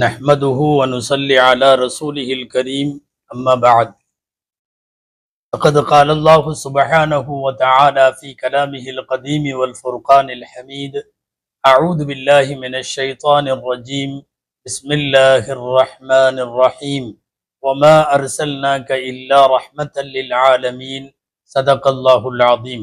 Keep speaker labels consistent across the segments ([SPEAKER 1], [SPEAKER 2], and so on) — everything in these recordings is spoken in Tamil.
[SPEAKER 1] نحمده ونصلي على رسوله الكريم أما بعد. فقد قال الله سبحانه وتعالى في كلامه القديم والفرقان الحميد أعوذ بالله من الشيطان الرجيم بسم الله الرحمن الرحيم وما أرسلناك إلا رحمة للعالمين صدق الله العظيم.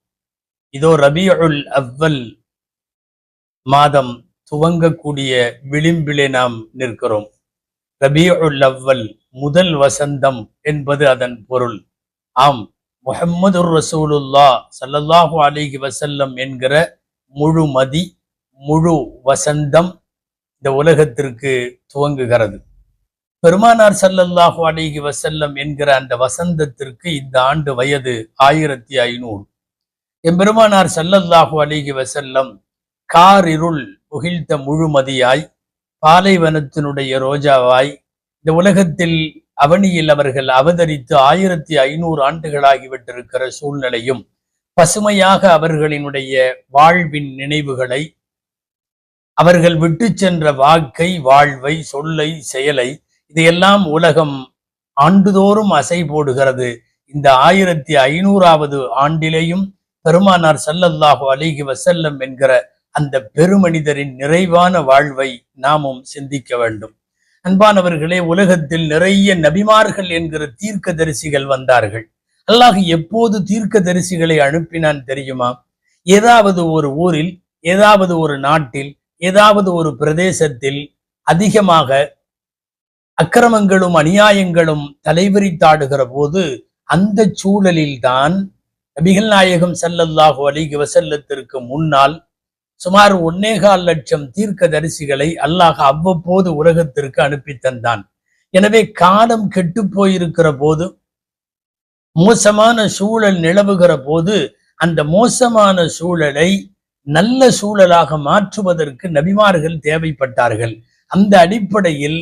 [SPEAKER 1] இதோ ரபியுல் அவ்வல் மாதம் துவங்கக்கூடிய விளிம்பிலே நாம் நிற்கிறோம். ரபியுல் அவ்வல் முதல் வசந்தம் என்பது அதன் பொருள். ஆம் முஹம்மது ரசூலுல்லா சல்லல்லாஹு அலிஹி வசல்லம் என்கிற முழு மதி முழு வசந்தம் இந்த உலகத்திற்கு துவங்குகிறது. பெருமானார் சல்லல்லாஹு அலிஹி வசல்லம் என்கிற அந்த வசந்தத்திற்கு இந்த ஆண்டு வயது ஆயிரத்தி ஐநூறு. எம்பெருமானார் சல்லல்லாஹு அலிஹி வசல்லம் காரிருள் புகிழ்த்த முழுமதியாய் பாலைவனத்தினுடைய ரோஜாவாய் இந்த உலகத்தில் அவனியில் அவர்கள் அவதரித்து ஆயிரத்தி ஐநூறு ஆண்டுகளாகிவிட்டிருக்கிற சூழ்நிலையும் பசுமையாக அவர்களினுடைய வாழ்வின் நினைவுகளை அவர்கள் விட்டு சென்ற வாக்கை வாழ்வை சொல்லை செயலை இதையெல்லாம் உலகம் ஆண்டுதோறும் அசை போடுகிறது இந்த ஆயிரத்தி ஐநூறாவது ஆண்டிலேயும் பெருமானார் சல்லல்லாஹு அலிஹி வசல்லம் என்கிற அந்த பெருமனிதரின் நிறைவான வாழ்வை நாமும் சிந்திக்க வேண்டும். அன்பானவர்களே உலகத்தில் நிறைய நபிமார்கள் என்கிற தீர்க்க தரிசிகள் வந்தார்கள். அல்லாஹ் எப்போது தீர்க்க தரிசிகளை அனுப்பினான் தெரியுமா? ஏதாவது ஒரு ஊரில் ஏதாவது ஒரு நாட்டில் ஏதாவது ஒரு பிரதேசத்தில் அதிகமாக அக்கிரமங்களும் அநியாயங்களும் தலைவிரித்தாடுகிற போது அந்த சூழலில்தான் நபிகள் நாயகம் சல்லல்லாஹு அலிக வசல்லத்திற்கு முன்னால் சுமார் ஒன்னேகால் லட்சம் தீர்க்க தரிசிகளை அல்லாஹ் அவ்வப்போது உலகத்திற்கு அனுப்பி தந்தான். எனவே காலம் கெட்டு போயிருக்கிற போது மோசமான சூழல் நிலவுகிற போது அந்த மோசமான சூழலை நல்ல சூழலாக மாற்றுவதற்கு நபிமார்கள் தேவைப்பட்டார்கள். அந்த அடிப்படையில்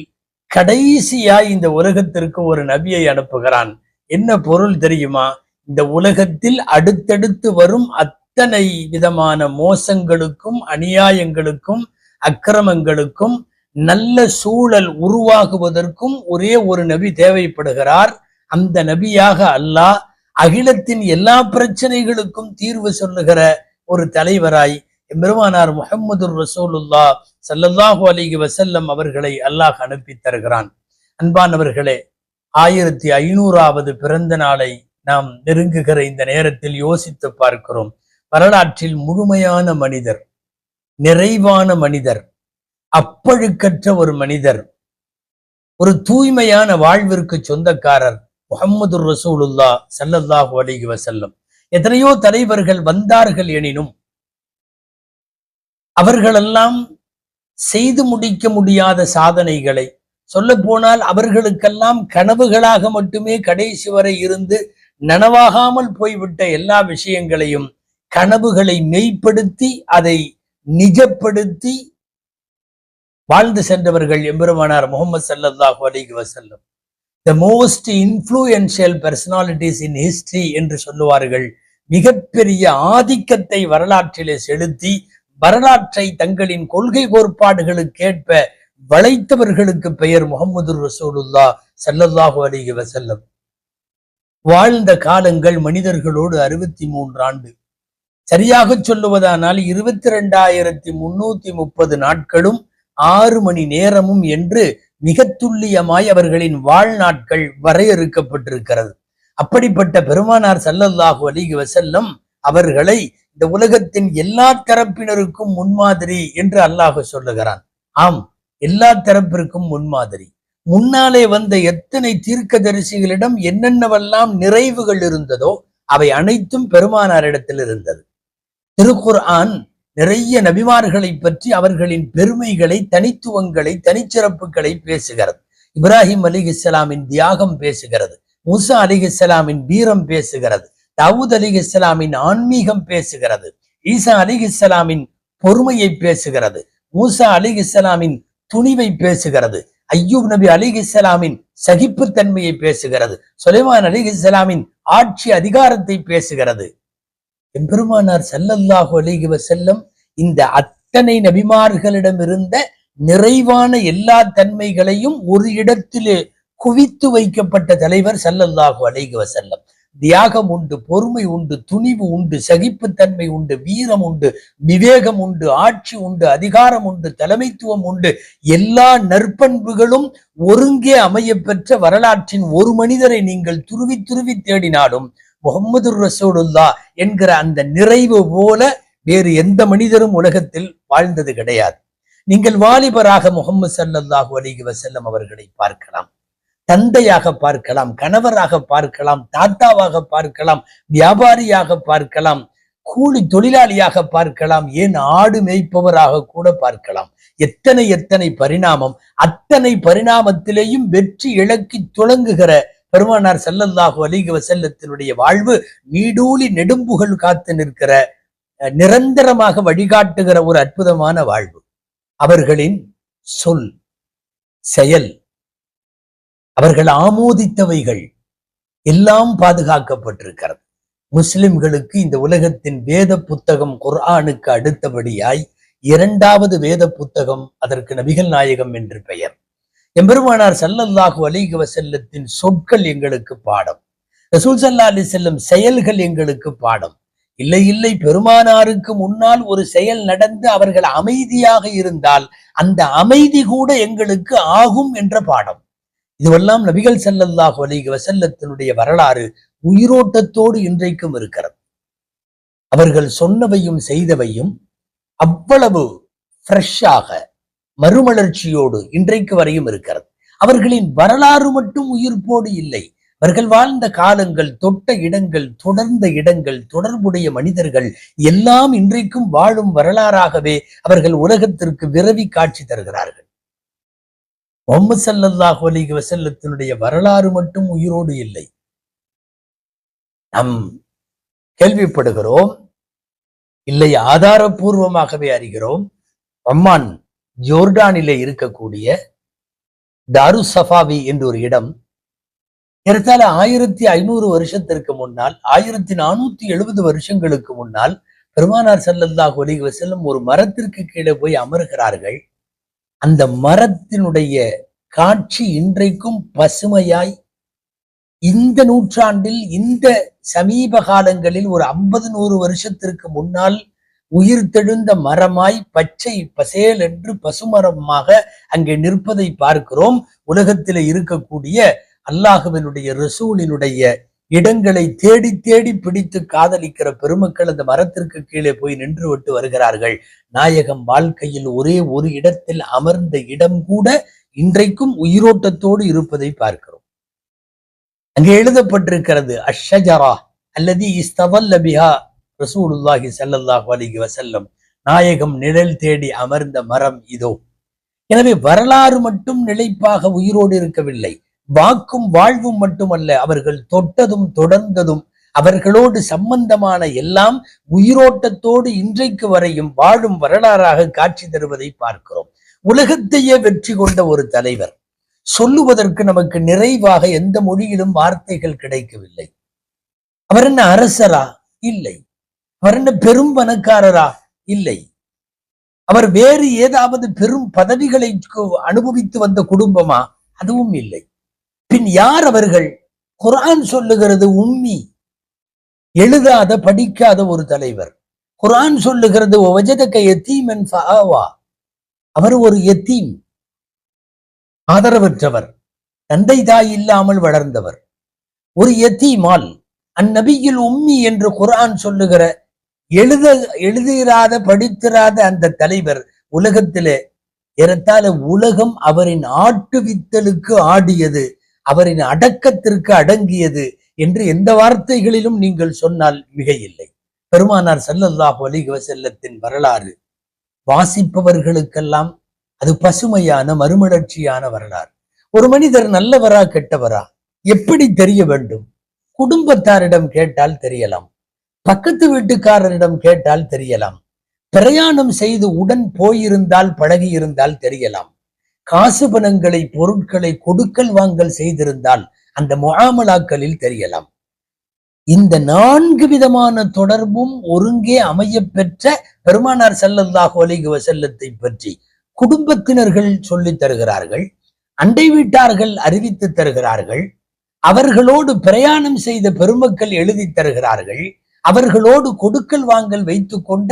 [SPEAKER 1] கடைசியாய் இந்த உலகத்திற்கு ஒரு நபியை அனுப்புகிறான். என்ன பொருள் தெரியுமா? இந்த உலகத்தில் அடுத்தடுத்து வரும் அத்தனை விதமான மோசங்களுக்கும் அநியாயங்களுக்கும் அக்கிரமங்களுக்கும் நல்ல சூழல் உருவாகுவதற்கும் ஒரே ஒரு நபி தேவைப்படுகிறார். அந்த நபியாக அல்லாஹ் அகிலத்தின் எல்லா பிரச்சனைகளுக்கும் தீர்வு சொல்லுகிற ஒரு தலைவராய் பெருமானார் முகமது ரசூலுல்லா சல்லல்லாஹு அலிகி வசல்லம் அவர்களை அல்லாஹ் அனுப்பி தருகிறான். அன்பானவர்களே ஆயிரத்தி ஐநூறாவது பிறந்த நாளை நாம் நெருங்குகிற இந்த நேரத்தில் யோசித்து பார்க்கிறோம். வரலாற்றில் முழுமையான மனிதர் நிறைவான மனிதர் அப்பழுக்கற்ற ஒரு மனிதர் ஒரு தூய்மையான வாழ்விற்கு சொந்தக்காரர் முகமது ரசூலுல்லா சல்லல்லாஹு அலிகி வசல்லம் எத்தனையோ தலைவர்கள் வந்தார்கள் எனினும் அவர்களெல்லாம் செய்து முடிக்க முடியாத சாதனைகளை சொல்ல போனால் அவர்களுக்கெல்லாம் கனவுகளாக மட்டுமே கடைசி வரை இருந்து நனவாகாமல் போய்விட்ட எல்லா விஷயங்களையும் கனவுகளை மெய்ப்படுத்தி அதை நிஜப்படுத்தி வாழ்ந்து சென்றவர்கள் எம்பெருமானார் முகமது சல்லாஹூ அலிக் வசல்லம் the most influential personalities in history என்று சொல்லுவார்கள். மிகப்பெரிய ஆதிக்கத்தை வரலாற்றிலே செலுத்தி வரலாற்றை தங்களின் கொள்கை கோட்பாடுகளுக்கேற்ப வளைத்தவர்களுக்கு பெயர் முகமது ரசூலுல்லா சல்லல்லாஹு அலிஹி வசல்லம் வாழ்ந்த காலங்கள் மனிதர்களோடு அறுபத்தி மூன்று ஆண்டு. சரியாக சொல்லுவதானால் இருபத்தி ரெண்டாயிரத்தி முன்னூத்தி முப்பது நாட்களும் ஆறு மணி நேரமும் என்று மிக துல்லியமாய் அவர்களின் வாழ்நாட்கள் வரையறுக்கப்பட்டிருக்கிறது. அப்படிப்பட்ட பெருமானார் சல்லல்லாஹு அலிகி வசல்லம் அவர்களை இந்த உலகத்தின் எல்லா தரப்பினருக்கும் முன்மாதிரி என்று அல்லாஹ் சொல்லுகிறான். ஆம் எல்லா தரப்பிற்கும் முன்மாதிரி. முன்னாலே வந்த எத்தனை தீர்க்க தரிசிகளிடம் என்னென்னவெல்லாம் நிறைவுகள் இருந்ததோ அவை அனைத்தும் பெருமானாரிடத்தில் இருந்தது. திருக்குர் ஆன் நிறைய நபிமார்களை பற்றி அவர்களின் பெருமைகளை தனித்துவங்களை தனிச்சிறப்புகளை பேசுகிறது. இப்ராஹிம் அலி இஸ்லாமின் தியாகம் பேசுகிறது. மூசா அலி இஸ்லாமின் வீரம் பேசுகிறது. தாவூத் அலி இஸ்லாமின் ஆன்மீகம் பேசுகிறது. ஈசா அலி இஸ்லாமின் பொறுமையை பேசுகிறது. மூசா அலி இஸ்லாமின் துணிவை பேசுகிறது. ஐயூப் நபி அலி இஸ்லாமின் சகிப்புத்தன்மையை பேசுகிறது. சுலைமான் அலி இஸ்லாமின் ஆட்சி அதிகாரத்தை பேசுகிறது. எம்பெருமானார் செல்லல்லாஹு அலிகுவ செல்லம் இந்த அத்தனை நபிமார்களிடம் இருந்த நிறைவான எல்லா தன்மைகளையும் ஒரு இடத்திலே குவித்து வைக்கப்பட்ட தலைவர் செல்லல்லாஹு அலிகுவ செல்லம் தியாகம் உண்டு பொறுமை உண்டு துணிவு உண்டு சகிப்புத்தன்மை உண்டு வீரம் உண்டு விவேகம் உண்டு ஆட்சி உண்டு அதிகாரம் உண்டு தலைமைத்துவம் உண்டு. எல்லா நற்பண்புகளும் ஒருங்கே அமையப்பெற்ற வரலாற்றின் ஒரு மனிதரை நீங்கள் துருவி துருவி தேடினாலும் முகமது ரசூலுல்லா என்கிற அந்த நிறைவு போல வேறு எந்த மனிதரும் உலகத்தில் வாழ்ந்தது கிடையாது. நீங்கள் வாலிபராக முகமது சல்லல்லாஹு அலிகி வசல்லம் அவர்களை பார்க்கலாம். தந்தையாக பார்க்கலாம் கணவராக பார்க்கலாம் தாத்தாவாக பார்க்கலாம் வியாபாரியாக பார்க்கலாம் கூலி தொழிலாளியாக பார்க்கலாம் ஏன் ஆடு மேய்ப்பவராக கூட பார்க்கலாம். எத்தனை எத்தனை பரிணாமம் அத்தனை பரிணாமத்திலேயும் வெற்றி இழக்கி துளங்குகிற பெருமானார் செல்லல்லாஹு அலைஹி வசல்லத்தினுடைய வாழ்வு நீடூலி நெடும்புகள் காத்து நிற்கிற அஹ், நிரந்தரமாக வழிகாட்டுகிற ஒரு அற்புதமான வாழ்வு. அவர்களின் சொல் செயல் அவர்கள் ஆமோதித்தவைகள் எல்லாம் பாதுகாக்கப்பட்டிருக்கிறது. முஸ்லிம்களுக்கு இந்த உலகத்தின் வேத புத்தகம் குர்ஆனுக்கு அடுத்தபடியாய் இரண்டாவது வேத புத்தகம் அதற்கு நபிகள் நாயகம் என்று பெயர். எம்பெருமானார் சல்லல்லாஹு அலிக வசல்லத்தின் சொற்கள் எங்களுக்கு பாடம். ரசூல் சல்லா அலி செல்லும் செயல்கள் எங்களுக்கு பாடம். இல்லை இல்லை பெருமானாருக்கு முன்னால் ஒரு செயல் நடந்து அவர்கள் அமைதியாக இருந்தால் அந்த அமைதி கூட எங்களுக்கு ஆகும் என்ற பாடம். இதுவெல்லாம் நபிகள் செல்லல்லாஹ் வலிக வசல்லத்தினுடைய வரலாறு உயிரோட்டத்தோடு இன்றைக்கும் இருக்கிறது. அவர்கள் சொன்னவையும் செய்தவையும் அவ்வளவு ஃப்ரெஷ்ஷாக மறுமலர்ச்சியோடு இன்றைக்கு வரையும் இருக்கிறது. அவர்களின் வரலாறு மட்டும் உயிர்ப்போடு இல்லை. அவர்கள் வாழ்ந்த காலங்கள் தொட்ட இடங்கள் தொடர்ந்த இடங்கள் தொடர்புடைய மனிதர்கள் எல்லாம் இன்றைக்கும் வாழும் வரலாறாகவே அவர்கள் உலகத்திற்கு விரவி காட்சி தருகிறார்கள். முகமது ஸல்லல்லாஹு அலிக வசல்லத்தினுடைய வரலாறு மட்டும் உயிரோடு இல்லை. நம் கேள்விப்படுகிறோம் இல்லை ஆதாரபூர்வமாகவே அறிகிறோம் அம்மான் ஜோர்டானிலே இருக்கக்கூடிய தாரு சஃபாவி என்ற ஒரு இடம் ஏறத்தாழ ஆயிரத்தி ஐநூறு வருஷத்திற்கு முன்னால் ஆயிரத்தி நானூத்தி எழுபது வருஷங்களுக்கு முன்னால் பெருமானார் ஸல்லல்லாஹு ஒலிக செல்லும் ஒரு மரத்திற்கு கீழே போய் அமர்கிறார்கள். அந்த மரத்தினுடைய காட்சி இன்றைக்கும் பசுமையாய் இந்த நூற்றாண்டில் இந்த சமீப காலங்களில் ஒரு ஐம்பது நூறு வருஷத்திற்கு முன்னால் உயிர் தெழுந்த மரமாய் பச்சை பசேல் என்று பசுமரமாக அங்கே நிற்பதை பார்க்கிறோம். உலகத்தில் இருக்கக்கூடிய அல்லாஹுவினுடைய ரசூலினுடைய இடங்களை தேடி தேடி பிடித்து காதலிக்கிற பெருமக்கள் அந்த மரத்திற்கு கீழே போய் நின்று விட்டு வருகிறார்கள். நாயகம் வாழ்க்கையில் ஒரே ஒரு இடத்தில் அமர்ந்த இடம் கூட இன்றைக்கும் உயிரோட்டத்தோடு இருப்பதை பார்க்கிறோம். அங்கே எழுதப்பட்டிருக்கிறது அஷஜரா அல்லது இஸ்தவல்ல பிஹா ரசூலுல்லாஹி ஸல்லல்லாஹு அலைஹி வசல்லம் நாயகம் நிழல் தேடி அமர்ந்த மரம் இதோ. எனவே வரலாறு மட்டும் நிலைப்பாக உயிரோடு இருக்கவில்லை. வாக்கும் வாழ்வும் மட்டுமல்ல அவர்கள் தொட்டதும் தொடர்ந்ததும் அவர்களோடு சம்பந்தமான எல்லாம் உயிரோட்டத்தோடு இன்றைக்கு வரையும் வாழும் வரலாறாக காட்சி தருவதை பார்க்கிறோம். உலகத்தையே வெற்றி கொண்ட ஒரு தலைவர். சொல்லுவதற்கு நமக்கு நிறைவாக எந்த மொழியிலும் வார்த்தைகள் கிடைக்கவில்லை. அவர் என்ன அரசரா? இல்லை. அவர் என்ன பெரும் பணக்காரரா? இல்லை. அவர் வேறு ஏதாவது பெரும் பதவிகளை அனுபவித்து வந்த குடும்பமா? அதுவும் இல்லை. பின் யார் அவர்கள்? குரான் சொல்லுகிறது உம்மி. எழுதாத படிக்காத ஒரு தலைவர். குரான் சொல்லுகிறது "வஜதக எத்தீம் ஃபஹாவா அவர் ஒரு எத்தீம் ஆதரவற்றவர் தந்தை தாய் இல்லாமல் வளர்ந்தவர். ஒரு எத்தீமால் அந்நபியில் உம்மி என்று குரான் சொல்லுகிற எழுத எழுதிராத படித்திராத அந்த தலைவர் உலகத்திலே ஏறத்தாழ உலகம் அவரின் ஆட்டு வித்தலுக்கு ஆடியது. அவரின் அடக்கத்திற்கு அடங்கியது என்று எந்த வார்த்தைகளிலும் நீங்கள் சொன்னால் மிகையில்லை. பெருமானார் ஸல்லல்லாஹு அலைஹி செல்லத்தின் வரலாறு. வாசிப்பவர்களுக்கெல்லாம் அது பசுமையான மறுமலர்ச்சியான வரலாறு. ஒரு மனிதர் நல்லவரா கெட்டவரா? எப்படி தெரிய வேண்டும்? குடும்பத்தாரிடம் கேட்டால் தெரியலாம். பக்கத்து வீட்டுக்காரரிடம் கேட்டால் தெரியலாம். பிரயாணம் செய்து உடன் போயிருந்தால் பழகி இருந்தால் தெரியலாம். காசு பணங்களை பொருட்களை கொடுக்கல் வாங்கல் செய்திருந்தால் அந்த முகாமலாக்களில் தெரியலாம். இந்த நான்கு விதமான தொடர்பும் ஒருங்கே அமைய பெற்ற பெருமானார் ஸல்லல்லாஹு அலைஹி செல்லத்தை பற்றி குடும்பத்தினர்கள் சொல்லித் தருகிறார்கள் அண்டை வீட்டார்கள் அறிவித்து தருகிறார்கள் அவர்களோடு பிரயாணம் செய்த பெருமக்கள் எழுதி தருகிறார்கள் அவர்களோடு கொடுக்கல் வாங்கல் வைத்து கொண்ட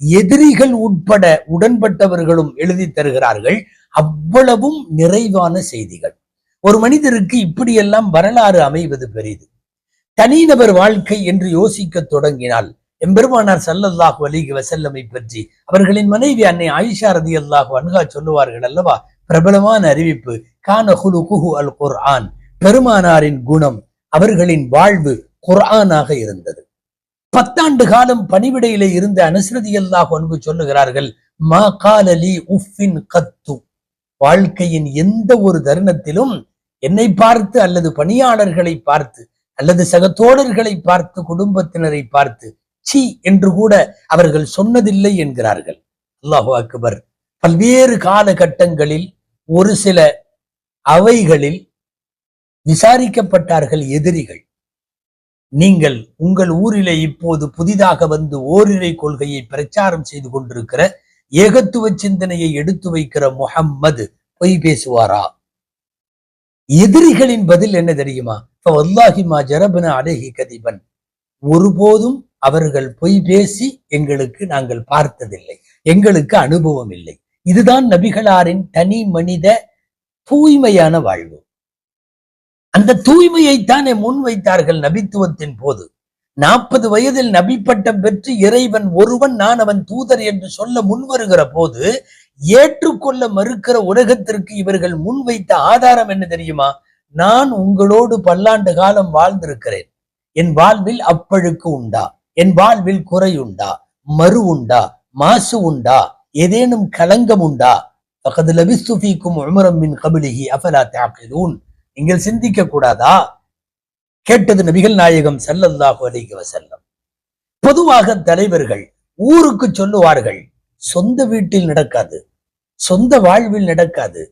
[SPEAKER 1] எதிரிகள் உட்பட உடன்பட்டவர்களும் எழுதி தருகிறார்கள். அவ்வளவும் நிறைவான செய்திகள். ஒரு மனிதருக்கு இப்படியெல்லாம் வரலாறு அமைவது பெரிது. தனிநபர் வாழ்க்கை என்று யோசிக்க தொடங்கினால் எம்பெருமானார் சல்லல்லாஹு அலிக வசல்லமை பற்றி அவர்களின் மனைவி அன்னை ஆயிஷா ரதியல்லாஹு அன்ஹா சொல்லுவார்கள் அல்லவா? பிரபலமான அறிவிப்பு கான குஹு அல் குர்ஆன். பெருமானாரின் குணம் அவர்களின் வாழ்வு குர்ஆனாக இருந்தது. பத்தாண்டு காலம் பணிவிடையில இருந்த அனுஸ்ரதி அல்லாஹ் அன்பு சொல்லுகிறார்கள் மா காலலி உஃபின் கத்து. வாழ்க்கையின் எந்த ஒரு தருணத்திலும் என்னை பார்த்து அல்லது பணியாளர்களை பார்த்து அல்லது சகத்தோழர்களை பார்த்து குடும்பத்தினரை பார்த்து சி என்று கூட அவர்கள் சொன்னதில்லை என்கிறார்கள். அல்லாஹு அக்பர். பல்வேறு காலகட்டங்களில் ஒரு சில அவைகளில் விசாரிக்கப்பட்டார்கள் எதிரிகள். நீங்கள் உங்கள் ஊரிலே இப்போது புதிதாக வந்து ஓரிரை கொள்கையை பிரச்சாரம் செய்து கொண்டிருக்கிற ஏகத்துவ சிந்தனையை எடுத்து வைக்கிற முகம்மது பொய் பேசுவாரா? எதிரிகளின் பதில் என்ன தெரியுமா? வல்லாஹிமா ஜரபன அழகி கதிபன். ஒருபோதும் அவர்கள் பொய் பேசி எங்களுக்கு நாங்கள் பார்த்ததில்லை எங்களுக்கு அனுபவம் இல்லை. இதுதான் நபிகளாரின் தனி மனித தூய்மையான வாழ்வு. அந்த தூய்மையைத்தானே முன்வைத்தார்கள் நபித்துவத்தின் போது. நாற்பது வயதில் நபி பட்டம் பெற்று இறைவன் ஒருவன் நான் அவன் தூதர் என்று சொல்ல முன்வருகிற போது ஏற்றுக்கொள்ள மறுக்கிற உலகத்திற்கு இவர்கள் முன்வைத்த ஆதாரம் என்ன தெரியுமா? நான் உங்களோடு பல்லாண்டு காலம் வாழ்ந்திருக்கிறேன். என் வாழ்வில் அப்பழுக்கு உண்டா? என் வாழ்வில் குறை உண்டா? மறு உண்டா? மாசு உண்டா? ஏதேனும் களங்கம் உண்டா? பக்கத்து லபிஸ்துஃபீக்கும் உமரம் மின் கபிலிஹி அஃபலா தாக்கிலூன்? நீங்கள் சிந்திக்க கூடாதா கேட்டது நபிகள் நாயகம் செல்லல்லாஹு அலிக வசல்லம் பொதுவாக தலைவர்கள் ஊருக்கு சொல்லுவார்கள் சொந்த வீட்டில் நடக்காது சொந்த வாழ்வில் நடக்காது.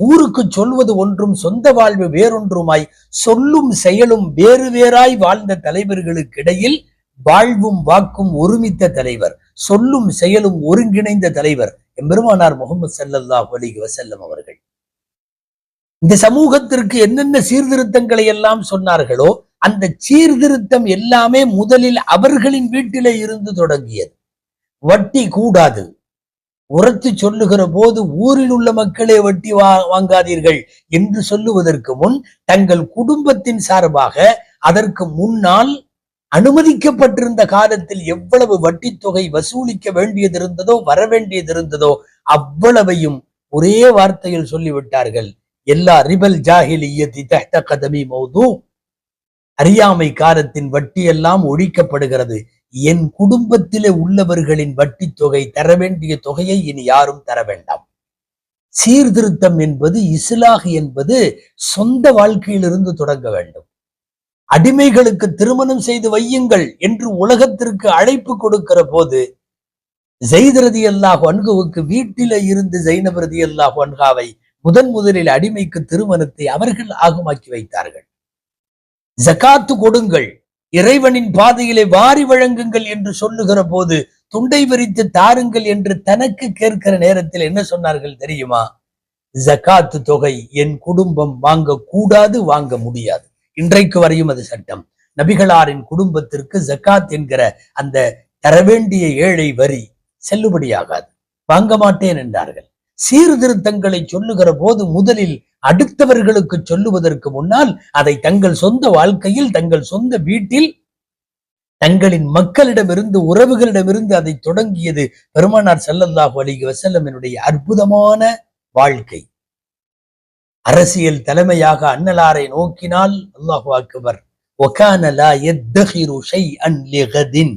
[SPEAKER 1] ஊருக்கு சொல்வது ஒன்றும் சொந்த வாழ்வு வேறொன்றுமாய் சொல்லும் செயலும் வேறு வேறாய் வாழ்ந்த தலைவர்களுக்கு இடையில் வாழ்வும் வாக்கும் ஒருமித்த தலைவர் சொல்லும் செயலும் ஒருங்கிணைந்த தலைவர். எம்பெருமானார் முகமது சல்லல்லாஹ் அலைஹி வசல்லம் அவர்கள். இந்த சமூகத்திற்கு என்னென்ன சீர்திருத்தங்களை எல்லாம் சொன்னார்களோ அந்த சீர்திருத்தம் எல்லாமே முதலில் அவர்களின் வீட்டிலே இருந்து தொடங்கியது. வட்டி கூடாது. உரத்து சொல்லுகிற போது ஊரில் உள்ள மக்களே வட்டி வா வாங்காதீர்கள் என்று சொல்லுவதற்கு முன் தங்கள் குடும்பத்தின் சார்பாக அதற்கு முன்னால் அனுமதிக்கப்பட்டிருந்த காலத்தில் எவ்வளவு வட்டி தொகை வசூலிக்க வேண்டியது இருந்ததோ வர வேண்டியது இருந்ததோ அவ்வளவையும் ஒரே வார்த்தையில் சொல்லிவிட்டார்கள். எல்லா ரிபல் ஜாஹிலியத்தி தஹ்த கதமி மௌது. அறியாமை காலத்தின் வட்டி எல்லாம் ஒழிக்கப்படுகிறது. என் குடும்பத்திலே உள்ளவர்களின் வட்டி தொகை தர வேண்டிய தொகையை இனி யாரும் தர வேண்டாம். சீர்திருத்தம் என்பது இஸ்லாஹ் என்பது சொந்த வாழ்க்கையிலிருந்து தொடங்க வேண்டும். அடிமைகளுக்கு திருமணம் செய்து வையுங்கள் என்று உலகத்திற்கு அழைப்பு கொடுக்கிற போது ஜெய்தரதி அல்லாஹ் அன்குவுக்கு வீட்டில இருந்து ஜெய்னபரதி அல்லாஹ் அன்காவை முதன் முதலில் அடிமைக்கு திருமணத்தை அவர்கள் ஆகமாக்கி வைத்தார்கள். ஜகாத்து கொடுங்கள் இறைவனின் பாதையிலே வாரி வழங்குங்கள் என்று சொல்லுகிற போது துண்டை விரித்து தாருங்கள் என்று தனக்கு கேட்கிற நேரத்தில் என்ன சொன்னார்கள் தெரியுமா? ஜகாத்து தொகை என் குடும்பம் வாங்க கூடாது வாங்க முடியாது. இன்றைக்கு வரையும் அது சட்டம். நபிகளாரின் குடும்பத்திற்கு ஜகாத் என்கிற அந்த தரவேண்டிய ஏழை வரி செல்லுபடியாகாது. வாங்க மாட்டேன் என்றார்கள். சீர்திருத்தங்களை சொல்லுகிற போது முதலில் அடுத்தவர்களுக்கு சொல்லுவதற்கு முன்னால் அதை தங்கள் சொந்த வாழ்க்கையில் தங்கள் சொந்த வீட்டில் தங்களின் மக்களிடமிருந்து உறவுகளிடமிருந்து அதை தொடங்கியது பெருமானார் செல்லல்லாஹு அலிக வஸல்லமினுடைய அற்புதமான வாழ்க்கை. அரசியல் தலைமையாக அன்னலாரை நோக்கினால் அல்லாஹு அக்பர் ஒகான லா யத்தகிரு லிகதின்.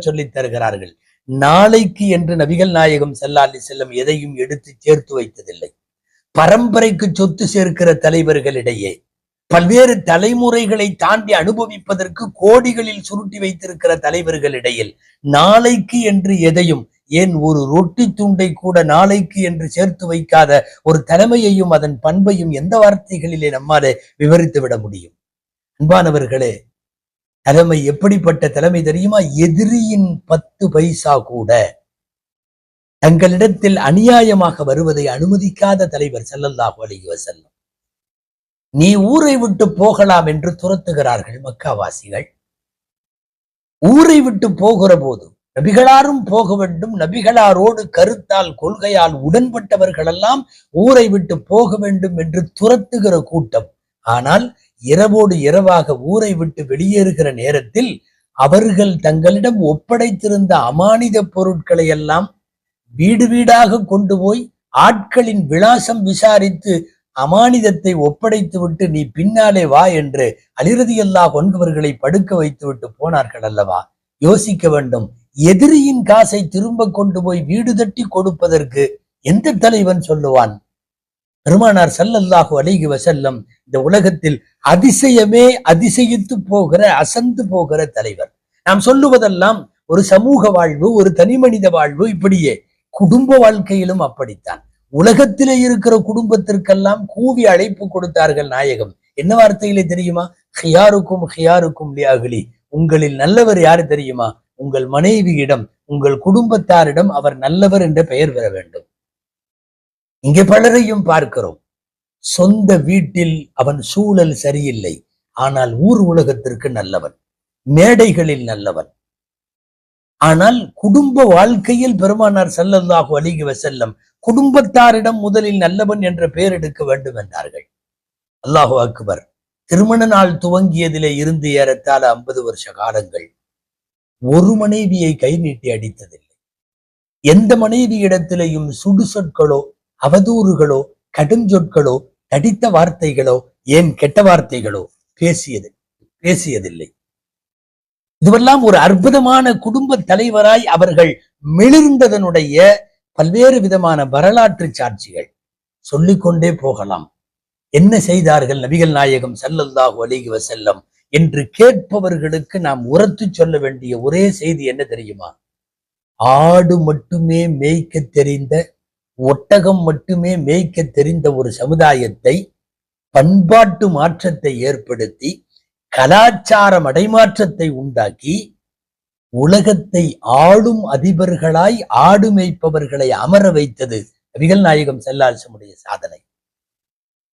[SPEAKER 1] சொல்லித் தருகிறார்கள் நாளைக்கு என்று நபிகள் நாயகம் செல்லாலி செல்லம் எதையும் எடுத்து சேர்த்து வைத்ததில்லை. பரம்பரைக்கு சொத்து சேர்க்கிற தலைவர்களிடையே பல்வேறு தலைமுறைகளை தாண்டி அனுபவிப்பதற்கு கோடிகளில் சுருட்டி வைத்திருக்கிற தலைவர்களிடையில் நாளைக்கு என்று எதையும் ஏன் ஒரு ரொட்டி துண்டை கூட நாளைக்கு என்று சேர்த்து வைக்காத ஒரு தலைமையையும் அதன் பண்பையும் எந்த வார்த்தைகளிலே நம்மாலே விவரித்து விட முடியும்? அன்பானவர்களே தலைமை எப்படிப்பட்ட தலைமை தெரியுமா? எதிரியின் பத்து பைசா கூட. தங்களிடத்தில் அநியாயமாக வருவதை அனுமதிக்காத தலைவர் ஸல்லல்லாஹு அலைஹி செல்லும் நீ ஊரை விட்டு போகலாம் என்று துரத்துகிறார்கள் மக்காவாசிகள். ஊரை விட்டு போகிற போது நபிகளாரும் போக வேண்டும். நபிகளாரோடு கருத்தால் கொள்கையால் உடன்பட்டவர்களெல்லாம் ஊரை விட்டு போக வேண்டும் என்று துரத்துகிற கூட்டம். ஆனால் இரவோடு இரவாக ஊரை விட்டு வெளியேறுகிற நேரத்தில் அவர்கள் தங்களிடம் ஒப்படைத்திருந்த அமானித பொருட்களை எல்லாம் வீடு வீடாக கொண்டு போய் ஆட்களின் விலாசம் விசாரித்து அமானிதத்தை ஒப்படைத்து விட்டு நீ பின்னாலே வா என்று அலிரதியல்லா கொன்கவர்களை படுக்க வைத்து விட்டு போனார்கள் அல்லவா? யோசிக்க வேண்டும். எதிரியின் காசை திரும்ப கொண்டு போய் வீடு தட்டி கொடுப்பதற்கு எந்த தலைவன் சொல்லுவான்? பெருமானார் சல்லல்லாஹு அலைகி வசல்லம் இந்த உலகத்தில் அதிசயமே அதிசயித்து போகிற அசந்து போகிற தலைவர். நாம் சொல்லுவதெல்லாம் ஒரு சமூக வாழ்வு ஒரு தனிமனித வாழ்வு இப்படியே குடும்ப வாழ்க்கையிலும் அப்படித்தான். உலகத்திலே இருக்கிற குடும்பத்திற்கெல்லாம் கூவி அழைப்பு கொடுத்தார்கள் நாயகம். என்ன வார்த்தையிலே தெரியுமா? ஹியாருக்கும் ஹியாருக்கும் லியாகலி உங்களில் நல்லவர் யாரு தெரியுமா? உங்கள் மனைவியிடம் உங்கள் குடும்பத்தாரிடம் அவர் நல்லவர் என்ற பெயர் பெற வேண்டும். இங்கே பலரையும் பார்க்கிறோம். சொந்த வீட்டில் அவன் சூழல் சரியில்லை. ஆனால் ஊர் உலகத்திற்கு நல்லவன். மேடைகளில் நல்லவன். ஆனால் குடும்ப வாழ்க்கையில் பெருமானார் செல்லல்லாஹு அலைஹி செல்லம் குடும்பத்தாரிடம் முதலில் நல்லவன் என்ற பெயர் எடுக்க வேண்டும் என்றார்கள். அல்லாஹு அக்பர் திருமண நாள் துவங்கியதிலே இருந்து ஏறத்தாழ ஐம்பது வருஷ காலங்கள் ஒரு மனைவியை கை நீட்டி அடித்ததில்லை. எந்த மனைவி இடத்திலேயும் சுடு சொற்களோ அவதூறுகளோ கடும் சொற்களோ தடித்த வார்த்தைகளோ ஏன் கெட்ட வார்த்தைகளோ? பேசியது பேசியதில்லை. இதுவெல்லாம் ஒரு அற்புதமான குடும்ப தலைவராய் அவர்கள் மிளிர்ந்ததனுடைய பல்வேறு விதமான வரலாற்று சாட்சிகள். சொல்லிக்கொண்டே போகலாம். என்ன செய்தார்கள் நபிகள் நாயகம் சல்லல்லாஹு அலிகி வசல்லம் என்று கேட்பவர்களுக்கு நாம் உரத்து சொல்ல வேண்டிய ஒரே செய்தி என்ன தெரியுமா? ஆடு மட்டுமே மேய்க்க தெரிந்த ஒட்டகம் மட்டுமே மேய்க்க தெரிந்த ஒரு சமுதாயத்தை பண்பாட்டு மாற்றத்தை ஏற்படுத்தி கலாச்சார மடைமாற்றத்தை உண்டாக்கி உலகத்தை ஆளும் அதிபர்களாய் ஆடு மேய்ப்பவர்களை அமர வைத்தது நபிகள் நாயகம் செல்லாசமுடைய சாதனை.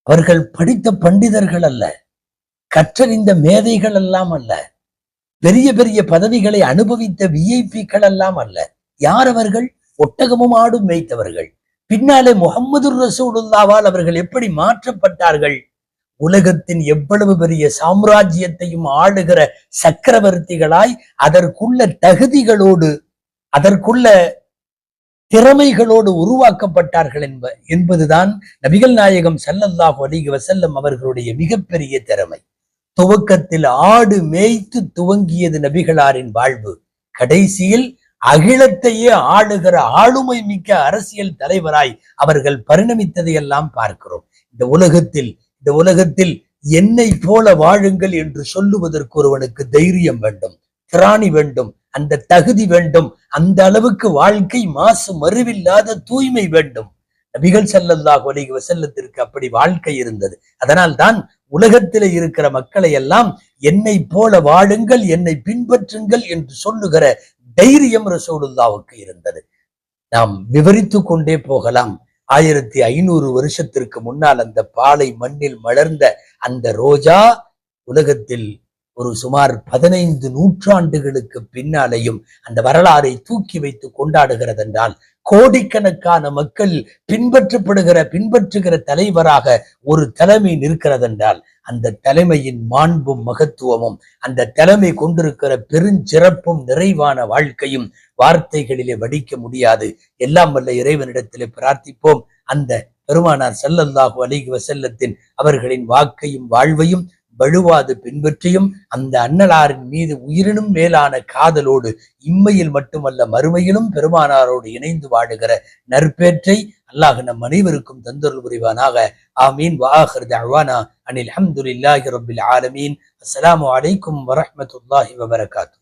[SPEAKER 1] அவர்கள் படித்த பண்டிதர்கள் அல்ல கற்றறிந்த மேதைகள் எல்லாம் அல்ல பெரிய பெரிய பதவிகளை அனுபவித்த விஐபிக்கள் எல்லாம் அல்ல. யார் அவர்கள்? ஒட்டகமும் ஆடும் மேய்த்தவர்கள். பின்னாலே முகமது ரசூலுல்லாவால் அவர்கள் எப்படி மாற்றப்பட்டார்கள்? உலகத்தின் எவ்வளவு பெரிய சாம்ராஜ்யத்தையும் ஆளுகிற சக்கரவர்த்திகளாய் அதற்குள்ள தகுதிகளோடு அதற்குள்ள திறமைகளோடு உருவாக்கப்பட்டார்கள் என்ப என்பதுதான் நபிகள் நாயகம் சல்லல்லாஹு அலிக வசல்லம் அவர்களுடைய மிகப்பெரிய திறமை. துவக்கத்தில் ஆடு மேய்த்து துவங்கியது நபிகளாரின் வாழ்வு. கடைசியில் அகிலத்தையே ஆளுகிற ஆளுமை மிக்க அரசியல் தலைவராய் அவர்கள் பரிணமித்ததை எல்லாம் பார்க்கிறோம். இந்த உலகத்தில் இந்த உலகத்தில் என்னை போல வாழுங்கள் என்று சொல்லுவதற்கு ஒருவனுக்கு தைரியம் வேண்டும் திராணி வேண்டும் அந்த தகுதி வேண்டும் அந்த அளவுக்கு வாழ்க்கை மாசு மறுவில்லாத தூய்மை வேண்டும். நபிகள் செல்லல்லாஹ் அலைஹி செல்லத்திற்கு அப்படி வாழ்க்கை இருந்தது. அதனால் தான் உலகத்திலே இருக்கிற மக்களை எல்லாம் என்னை போல வாழுங்கள் என்னை பின்பற்றுங்கள் என்று சொல்லுகிற தைரியம் ரசூலுல்லாவுக்கு இருந்தது. நாம் விவரித்து கொண்டே போகலாம். ஆயிரத்தி ஐநூறு வருஷத்திற்கு முன்னால் அந்த பாலை மண்ணில் மலர்ந்த அந்த ரோஜா உலகத்தில் ஒரு சுமார் பதினைந்து நூற்றாண்டுகளுக்கு பின்னாலேயும் அந்த வரலாறை தூக்கி வைத்து கொண்டாடுகிறது என்றால் கோடிக்கணக்கான மக்கள் பின்பற்றப்படுகிற பின்பற்றுகிற தலைவராக ஒரு தலைமை நிற்கிறதென்றால் அந்த தலைமையின் மாண்பும் மகத்துவமும் அந்த தலைமை கொண்டிருக்கிற பெருஞ்சிறப்பும் நிறைவான வாழ்க்கையும் வார்த்தைகளிலே வடிக்க முடியாது. எல்லாம் வல்ல இறைவனிடத்திலே பிரார்த்திப்போம். அந்த பெருமானார் செல்லல்லாஹு அலைஹி வசல்லத்தின் அவர்களின் வாக்கையும் வாழ்வையும் வழுவாது பின்பற்றியும் அந்த அன்னலாரின் மீது உயிரினும் மேலான காதலோடு இம்மையில் மட்டுமல்ல மறுமையிலும் பெருமானாரோடு இணைந்து வாழுகிற நற்பேற்றை அல்லாஹ் நம் அனைவருக்கும் தந்தொருள் புரிவானாக. ஆமீன். வாஹர் தழ்வானா அனில் அல்ஹம்துலில்லாஹி ரபில் ஆலமீன். அஸ்லாம் அலைக்கும் வரமத்துல்லாஹி வபரகாத்து.